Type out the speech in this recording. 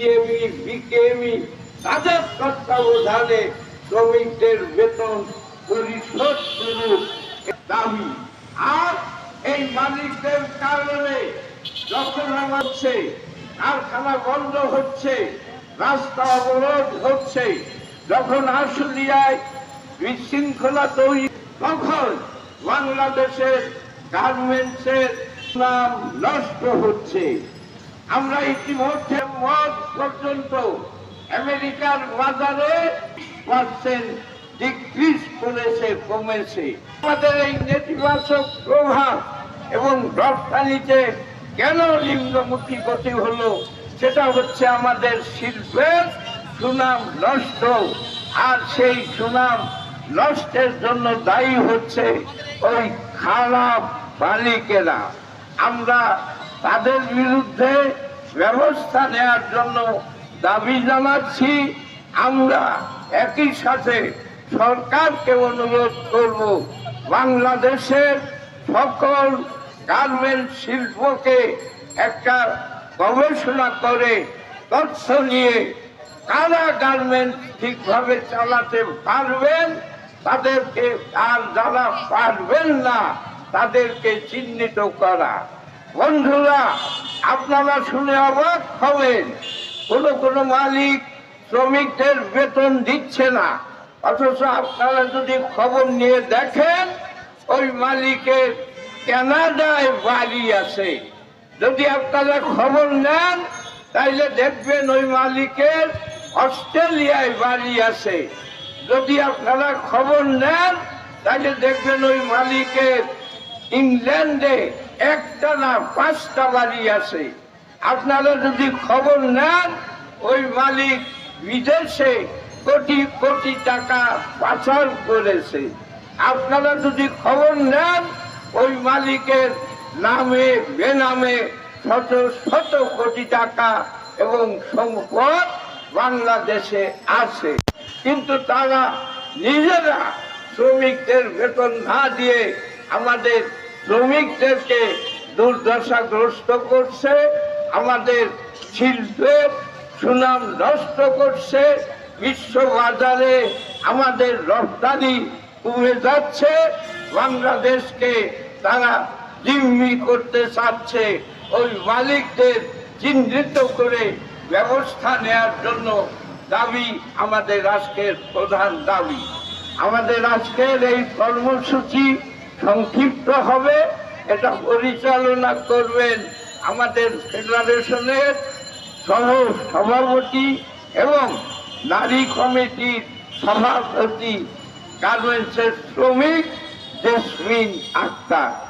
BJP BKME তাদের তত্ত্বাবধানে শ্রমিকদের বেতন পরিশোধ করুক। দাবি, আর এই মালিকদের কারণে যখন হচ্ছে, কারখানা বন্ধ হচ্ছে, রাস্তা অবরোধ হচ্ছে, যখন আশুলিয়ায় বিশৃঙ্খলা তৈরি, তখন বাংলাদেশের গার্মেন্টসের নাম নষ্ট হচ্ছে। আমরা ইতিমধ্যে মত পর্যন্ত আমেরিকার বাজারে পার্সেন্ট ডিক্রিজ করেছে, কমেছে। আমাদের এই নেতিবাচক প্রভাব এবং রপ্তানিতে কেন নিম্নমুখী গতি হলো, সেটা হচ্ছে আমাদের শিল্পের সুনাম নষ্ট। আর সেই সুনাম নষ্টের জন্য দায়ী হচ্ছে ওই খারাপ মালিকেরা। আমরা তাদের বিরুদ্ধে ব্যবস্থা নেওয়ার জন্য দাবি জানাচ্ছি, আমরা একই সাথে সরকারকে অনুরোধ করব বাংলাদেশের সকল গার্মেন্ট শিল্পকে একটা গবেষণা করে তথ্য নিয়ে কারা গার্মেন্ট ঠিকভাবে চালাতে পারবেন, তাদেরকে আর যারা পারবেন না, তাদেরকে চিহ্নিত করা। বন্ধুরা, আপনারা শুনে অবাক হবেন। কোন কোন মালিক শ্রমিকদের বেতন দিচ্ছে না। অথচ আপনারা যদি খবর নিয়ে দেখেন, ওই মালিকের কানাডায় বাড়ি আছে। যদি আপনারা খবর নেন, তাইলে দেখবেন ওই মালিকের অস্ট্রেলিয়ায় বাড়ি আছে। যদি আপনারা খবর নেন তাহলে দেখবেন ওই মালিকের ইংল্যান্ডে একটা না পাঁচটা বাড়ি আছে। আপনারা যদি খবর নেন, ওই মালিক বিদেশে কোটি কোটি টাকা পাচার করেছে। আপনারা যদি খবর নেন, ওই মালিকের নামে, বেনামে শত শত কোটি টাকা এবং সম্পদ বাংলাদেশে আছে। কিন্তু তারা নিজেরা শ্রমিকদের বেতন না দিয়ে আমাদের শ্রমিকদেরকে দুর্দশাগ্রস্ত করছে, আমাদের শিল্পের সুনাম নষ্ট করছে বিশ্ব বাজারে আমাদের রপ্তানি কমে যাচ্ছে, বাংলাদেশকে তারা জিম্মি করতে চাচ্ছে। ওই মালিকদের চিহ্নিত করে ব্যবস্থা নেয়ার জন্য দাবি আমাদের আজকের প্রধান দাবি। আমাদের আজকের এই কর্মসূচি সংক্ষিপ্ত হবে, এটা পরিচালনা করবেন আমাদের ফেডারেশনের সহ সভাপতি এবং নারী কমিটির সভাপতি গার্মেন্টসের শ্রমিক জেসমিন আক্তার।